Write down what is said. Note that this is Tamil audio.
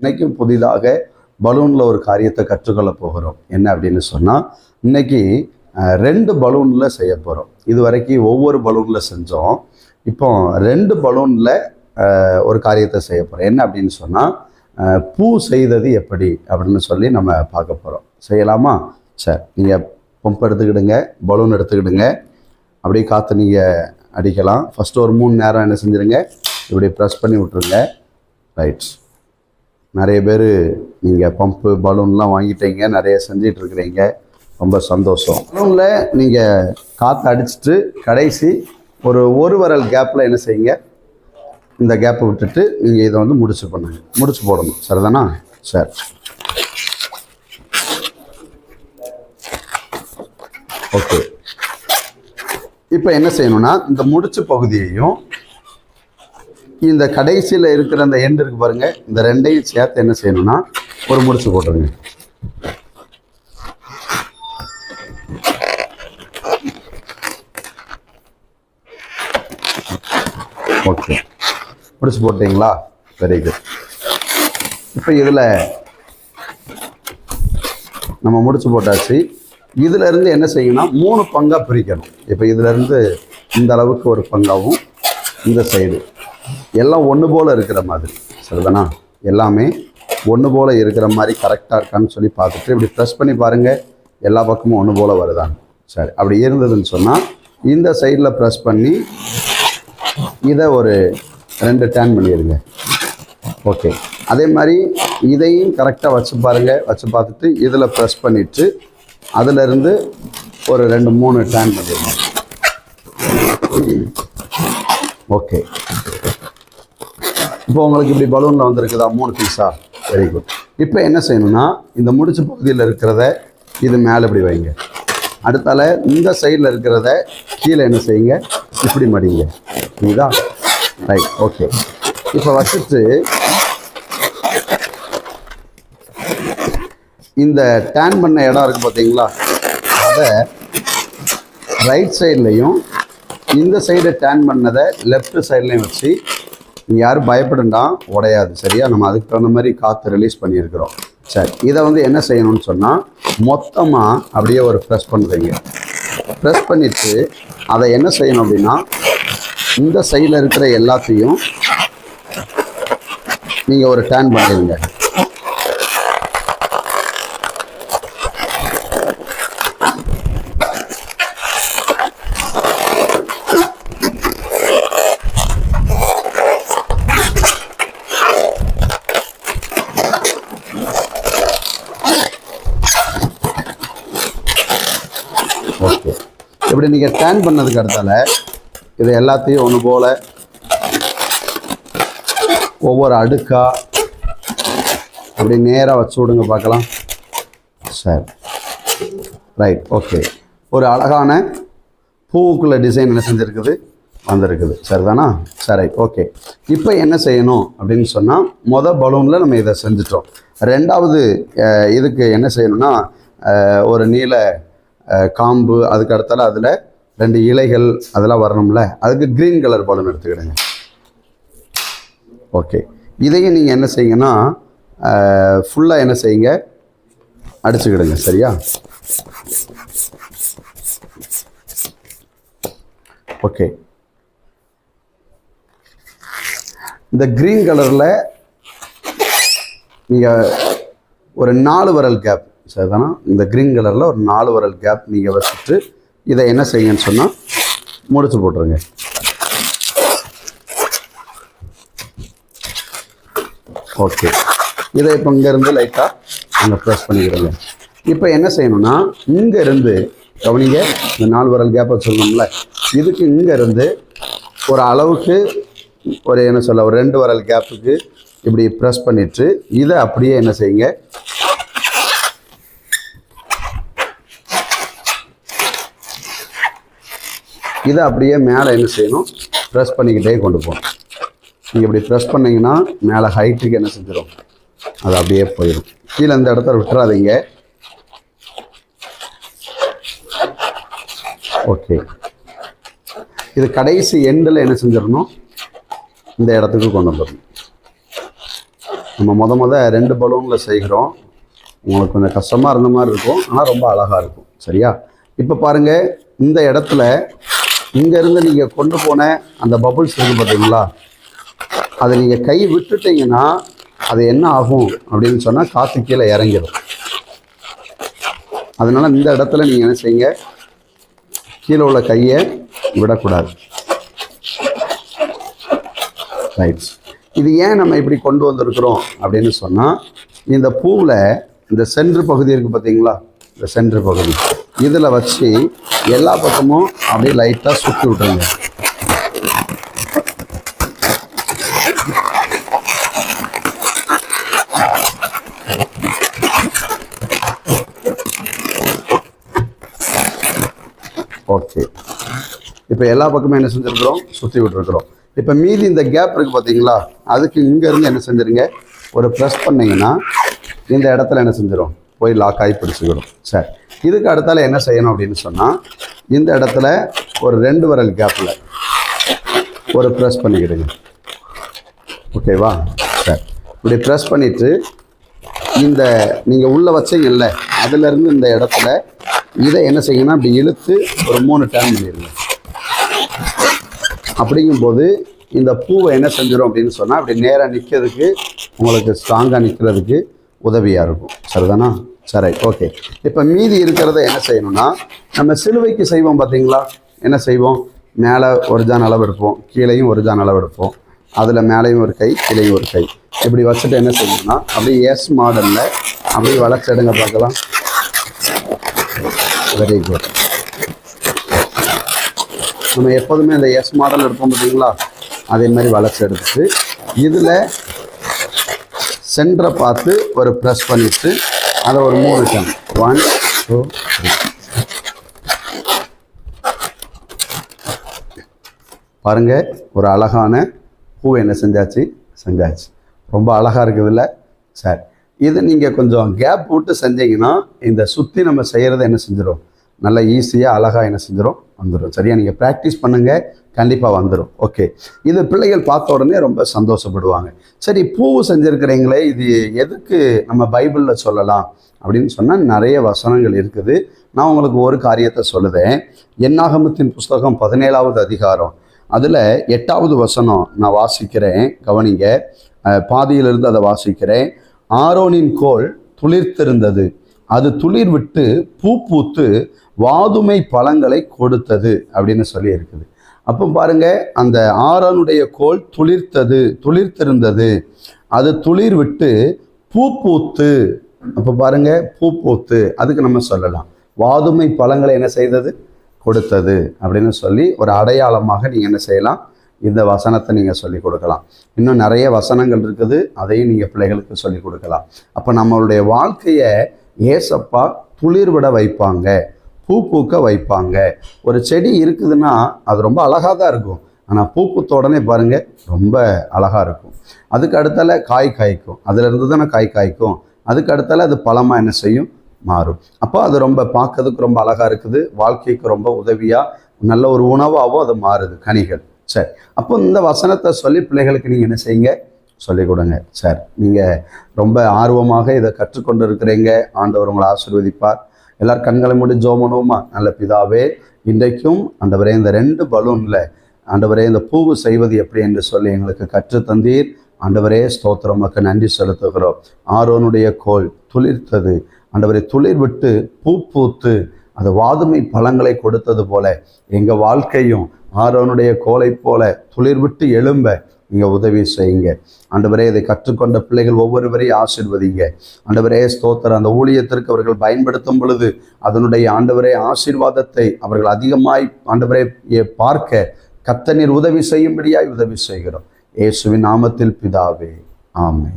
இன்றைக்கும் புதிதாக பலூனில் ஒரு காரியத்தை கற்றுக்கொள்ள போகிறோம். என்ன அப்படின்னு சொன்னால் இன்னைக்கு ரெண்டு பலூனில் செய்ய போகிறோம் இது வரைக்கும் ஒவ்வொரு பலூனில் செஞ்சோம். இப்போ ரெண்டு பலூனில் ஒரு காரியத்தை செய்ய போகிறோம் என்ன அப்படின்னு சொன்னால் பூ செய்தது எப்படி அப்படின்னு சொல்லி நம்ம பார்க்க போகிறோம் செய்யலாமா? சரி நீங்கள் பம்ப் எடுத்துக்கிடுங்க பலூன் எடுத்துக்கிடுங்க. அப்படியே காற்று நீங்கள் அடிக்கலாம். ஃபஸ்ட்டு ஒரு மூணு நேரம் என்ன செஞ்சுருங்க இப்படி ப்ரெஸ் பண்ணி விட்ருங்க ரைட்ஸ் நிறைய பேர் நீங்கள் பம்பு பலூன்லாம் வாங்கிட்டீங்க நிறைய செஞ்சிட்ருக்கிறீங்க. ரொம்ப சந்தோஷம். பலூனில் நீங்கள் காற்று அடிச்சுட்டு கடைசி ஒரு ஒரு வரல் கேப்பில் என்ன செய்யுங்க? இந்த கேப்பை விட்டுட்டு நீங்கள் இதை வந்து முடிச்சு பண்ணுங்க. முடிச்சு போடணும். சரிதானா? சரி. ஓகே இப்போ என்ன செய்யணும்னா இந்த முடிச்சு பகுதியையும் இந்த கடைசியில் இருக்கிற அந்த எண்டு இருக்கு பாருங்க. இந்த ரெண்டையும் சேர்த்து என்ன செய்யணும்னா ஒரு முடிச்சு போட்டுருங்க. ஓகே முடிச்சு போட்டீங்களா? வெரி குட் இப்போ இதில் நம்ம முடிச்சு போட்டாச்சு. இதுலேருந்து என்ன செய்யணும்னா மூணு பங்காக பிரிக்கணும். இப்போ இதுலேருந்து இந்த அளவுக்கு ஒரு பங்காகவும் இந்த சைடு எல்லாம் ஒன்று போல் இருக்கிற மாதிரி. சரிதானா? எல்லாமே ஒன்று போல் இருக்கிற மாதிரி கரெக்டாக இருக்கான்னு சொல்லி பார்த்துட்டு இப்படி ப்ரெஸ் பண்ணி பாருங்கள் எல்லா பக்கமும் ஒன்று போல் வருதாங்க சரி அப்படி இருந்ததுன்னு சொன்னால் இந்த சைடில் ப்ரெஸ் பண்ணி இதை ஒரு ரெண்டு டேன் பண்ணிடுங்க ஓகே அதே மாதிரி இதையும் கரெக்டாக வச்சு பாருங்கள் வச்சு பார்த்துட்டு இதில் ப்ரெஸ் பண்ணிவிட்டு அதிலிருந்து ஒரு ரெண்டு மூணு டேன் பண்ணிடுங்க. ஓகே இப்போ உங்களுக்கு இப்படி பலூனில் வந்திருக்குதா? மூணு பீஸா வெரி குட் இப்போ என்ன செய்யணும்னா இந்த முடிச்சு பகுதியில் இருக்கிறத இது மேலே இப்படி வைங்க. அடுத்தால இந்த சைடில் இருக்கிறத கீழே என்ன செய்யுங்க? இப்படி மடிங்க. புரியுதா? ரைட் ஓகே இப்போ வச்சுட்டு இந்த டேன் பண்ண இடம் இருக்குது பார்த்தீங்களா அதை ரைட் சைட்லேயும் இந்த சைடு டேன் பண்ணதை லெஃப்ட் சைட்லேயும் வச்சு நீங்கள் யாரும் பயப்படண்டா உடையாது சரியா? நம்ம அதுக்கு தகுந்த மாதிரி காற்று ரிலீஸ் பண்ணியிருக்கிறோம். சரி இதை வந்து என்ன செய்யணும்னு சொன்னால் மொத்தமாக அப்படியே ஒரு ப்ரெஸ் பண்ணுறீங்க ப்ரெஸ் பண்ணிவிட்டு அதை என்ன செய்யணும் அப்படின்னா இந்த சைடில் இருக்கிற எல்லாத்தையும் நீங்கள் ஒரு டேன் பண்ணிடுங்க. ஓகே இப்படி நீங்கள் ஸ்டேன் பண்ணதுக்கு அடுத்தால இது எல்லாத்தையும் ஒன்று போல் ஒவ்வொரு அடுக்கா அப்படி நேராக வச்சு விடுங்க பார்க்கலாம். சரி. ரைட் ஓகே ஒரு அழகான பூவுக்குள்ள டிசைன் என்ன செஞ்சுருக்குது? வந்திருக்குது. சரிதானா? சரி ஓகே இப்போ என்ன செய்யணும் அப்படின்னு சொன்னால் மொதல் பலூனில் நம்ம இதை செஞ்சுட்டோம். ரெண்டாவது இதுக்கு என்ன செய்யணும்னா ஒரு நீல காம்பு அதுக்கு அடுத்தால அதில் ரெண்டு இலைகள் அதெல்லாம் வரணும்ல? அதுக்கு க்ரீன் கலர் பலூன் எடுத்துக்கிடுங்க. ஓகே இதையும் நீங்கள் என்ன செய்யுங்கன்னா ஃபுல்லாக என்ன செய்யுங்க? அடிச்சுக்கிடுங்க சரியா? ஓகே இந்த க்ரீன் கலரில் நீங்கள் ஒரு நாலு வரல் கேப் சரிதானா? இந்த க்ரீன் கலரில் ஒரு நாலு வரல் கேப் நீங்கள் வச்சுட்டு இதை என்ன செய்யுங்கன்னு சொன்னால் முடிச்சு போட்டுருங்க. ஓகே இதை இப்போ இங்கேருந்து லைட்டாக அங்கே ப்ரெஸ் பண்ணிக்கிறோங்க. இப்போ என்ன செய்யணும்னா இங்கேருந்து கவனிங்க இந்த நாலு வரல் கேப்பை சொல்லணும்ல இதுக்கு இங்கேருந்து ஒரு அளவுக்கு ஒரு என்ன சொல்ல ஒரு ரெண்டு வரல் கேப்புக்கு இப்படி ப்ரெஸ் பண்ணிட்டு இதை அப்படியே என்ன செய்யுங்க இதை அப்படியே மேலே என்ன செய்யணும்? ப்ரெஸ் பண்ணிக்கிட்டே கொண்டு போகணும். நீங்கள் இப்படி ப்ரெஸ் பண்ணிங்கன்னா மேலே ஹைட்டுக்கு என்ன செஞ்சிடும்? அது அப்படியே போயிடும். கீழே இந்த இடத்துல விட்டுறாதீங்க. ஓகே இது கடைசி எண்டில் என்ன செஞ்சிடணும்? இந்த இடத்துக்கு கொண்டு வந்துடணும். நம்ம முத முத ரெண்டு பலூனில் செய்கிறோம். உங்களுக்கு கொஞ்சம் கஷ்டமாக இருந்த மாதிரி இருக்கும். ஆனால் ரொம்ப அழகாக இருக்கும். சரியா? இப்போ பாருங்கள் இந்த இடத்துல இங்கேருந்து நீங்கள் கொண்டு போன அந்த பபுள்ஸ் இருக்கு பார்த்தீங்களா அதை நீங்கள் கை விட்டுட்டீங்கன்னா அது என்ன ஆகும் அப்படின்னு சொன்னால் காற்று கீழே இறங்கிடும் அதனால் இந்த இடத்துல நீங்கள் என்ன செய்யுங்க? கீழே உள்ள கையை விடக்கூடாது. ரைட்ஸ் இது ஏன் நம்ம இப்படி கொண்டு வந்திருக்கிறோம் அப்படின்னு சொன்னால் இந்த பூவில் இந்த சென்ட்ரு பகுதி இருக்குது பார்த்தீங்களா இந்த சென்ட்ரு பகுதி. இதில் வச்சு எல்லா பக்கமும் அப்படியே லைட்டாக சுற்றி விட்டுருங்க. ஓகே இப்போ எல்லா பக்கமும் என்ன செஞ்சுருக்குறோம்? சுற்றி விட்டுருக்குறோம். இப்போ மீதி இந்த கேப் இருக்குது பார்த்தீங்களா அதுக்கு இங்கேருந்து என்ன செஞ்சுருங்க? ஒரு ப்ரெஸ் பண்ணிங்கன்னா இந்த இடத்துல என்ன செஞ்சிடும் போய் லாக் ஆகி பிடிச்சிக்கிடும் சரி. இதுக்கு அடுத்தால என்ன செய்யணும் அப்படின்னு சொன்னால் இந்த இடத்துல ஒரு ரெண்டு விரல் கேப்பில் ஒரு ப்ரெஸ் பண்ணிக்கிடுங்க. ஓகேவா சரி. இப்படி ப்ரெஸ் பண்ணிவிட்டு இந்த நீங்கள் உள்ளே வச்சீங்கல்ல அதுலேருந்து இந்த இடத்துல இதை என்ன செய்யணும்னா அப்படி இழுத்து ஒரு மூணு டேர்ன் பண்ணிடுங்க. அப்படிங்கும்போது இந்த பூவை என்ன செஞ்சிடும் அப்படின்னு சொன்னால் அப்படி நேராக நிற்கிறதுக்கு உங்களுக்கு ஸ்ட்ராங்காக நிற்கிறதுக்கு உதவியாக இருக்கும். சரிதானா? சரி ஓகே இப்போ மீதி இருக்கிறத என்ன செய்யணும்னா நம்ம சிலுவைக்கு செய்வோம் பார்த்தீங்களா என்ன செய்வோம்? மேலே ஒரு ஜான் அளவு எடுப்போம் கீழேயும் ஒரு ஜான் அளவு எடுப்போம். அதில் மேலேயும் ஒரு கை கீழேயும் ஒரு கை. இப்படி வச்சுட்டு என்ன செய்யணும்னா அப்படியே எஸ் மாடலில் அப்படியே வளர்ச்சி எடுங்க பார்க்கலாம். வெரி குட் நம்ம எப்போதுமே இந்த எஸ் மாடல் எடுப்போம் பார்த்தீங்களா அதே மாதிரி வளர்ச்சி எடுத்துட்டு இதில் சென்டரை பார்த்து ஒரு ப்ரெஸ் பண்ணிவிட்டு அதை ஒரு மூணு டைம் ஒன் டூ த்ரீ பாருங்க ஒரு அழகான பூ என்ன செஞ்சாச்சு? செஞ்சாச்சு. ரொம்ப அழகாக இருக்குதுல்ல? சார். இது நீங்கள் கொஞ்சம் கேப் விட்டு செஞ்சீங்கன்னா இந்த சுற்றி நம்ம செய்கிறத என்ன செஞ்சிடும் நல்லா ஈஸியாக அழகாக என்ன செஞ்சிடும் வந்துடும் சரியா? நீங்கள் ப்ராக்டிஸ் பண்ணுங்கள் கண்டிப்பாக வந்துடும் ஓகே இது பிள்ளைகள் பார்த்த உடனே ரொம்ப சந்தோஷப்படுவாங்க. சரி பூ செஞ்சுருக்கிறீங்களே இது எதுக்கு நம்ம பைபிளில் சொல்லலாம்? அப்படின்னு சொன்னால் நிறைய வசனங்கள் இருக்குது. நான் உங்களுக்கு ஒரு காரியத்தை சொல்லுதேன். என்னாகமத்தின் புஸ்தகம் பதினேழாவது அதிகாரம். அதில் எட்டாவது வசனம் நான் வாசிக்கிறேன். கவனிங்க. பாதியிலிருந்து அதை வாசிக்கிறேன். ஆரோனின் கோல் துளிர்த்திருந்தது. அது துளிர் விட்டு பூ பூத்து வாதுமை பழங்களை கொடுத்தது அப்படின்னு சொல்லி இருக்குது அப்போ பாருங்க அந்த ஆறனுடைய கோல் துளிர்த்தது துளிர்த்திருந்தது. அது துளிர் விட்டு பூ பூத்து அப்போ பாருங்க பூ பூத்து அதுக்கு நம்ம சொல்லலாம். வாதுமை பழங்களை என்ன செய்தது? கொடுத்தது அப்படின்னு சொல்லி ஒரு அடையாளமாக நீங்கள் என்ன செய்யலாம்? இந்த வசனத்தை நீங்கள் சொல்லி கொடுக்கலாம். இன்னும் நிறைய வசனங்கள் இருக்குது அதையும் நீங்கள் பிள்ளைகளுக்கு சொல்லி கொடுக்கலாம். அப்போ நம்மளுடைய வாழ்க்கையை ஏசப்பா துளிர்விட வைப்பாங்க பூ பூக்க வைப்பாங்க. ஒரு செடி இருக்குதுன்னா அது ரொம்ப அழகாக தான் இருக்கும். ஆனால் பூ பூத்த உடனே பாருங்கள் ரொம்ப அழகாக இருக்கும். அதுக்கு அடுத்தால காய் காய்க்கும். அதுலேருந்து தானே காய் காய்க்கும். அதுக்கு அடுத்தால அது பழமாக என்ன செய்யும்? மாறும். அப்போ அது ரொம்ப பார்க்கறதுக்கு ரொம்ப அழகாக இருக்குது. வாழ்க்கைக்கு ரொம்ப உதவியாக நல்ல ஒரு உணவாகவும் அது மாறுது கனிகள். சரி. அப்போ இந்த வசனத்தை சொல்லி பிள்ளைகளுக்கு நீங்கள் என்ன செய்யுங்க? சொல்லிக் கொடுங்க சார். நீங்கள் ரொம்ப ஆர்வமாக இதை கற்றுக்கொண்டு இருக்கிறீங்க ஆண்டவர் உங்களை ஆசீர்வதிப்பார். எல்லாரும் கண்களை மூடி ஜோம் பண்ணுவோமா? நல்ல பிதாவே இன்றைக்கும் ஆண்டவரே இந்த ரெண்டு பலூனில் ஆண்டவரே இந்த பூவு செய்வது எப்படி என்று சொல்லி எங்களுக்கு கற்றுத்தந்தீர் ஆண்டவரே ஸ்தோத்திரம். நன்றி செலுத்துகிறோம். ஆரோனுடைய கோல் துளிர்த்தது. ஆண்டவரை துளிர் விட்டு பூ பூத்து அது வாதுமை பழங்களை கொடுத்தது போல எங்கள் வாழ்க்கையும் ஆரோனுடைய கோலை போல துளிர் விட்டு எழும்ப நீங்கள் உதவி செய்யுங்க. ஆண்டவரே இதை கற்றுக்கொண்ட பிள்ளைகள் ஒவ்வொருவரையும் ஆசிர்வதிங்க. ஆண்டவரே ஸ்தோத்தர் அந்த ஊழியத்திற்கு அவர்கள் பயன்படுத்தும் பொழுது அதனுடைய ஆண்டவரே ஆசீர்வாதத்தை அவர்கள் அதிகமாய் ஆண்டவரே பார்க்க கத்தனீர் உதவி செய்யும்படியாய் உதவி செய்கிறோம். இயேசுவின் நாமத்தில் பிதாவே. ஆமை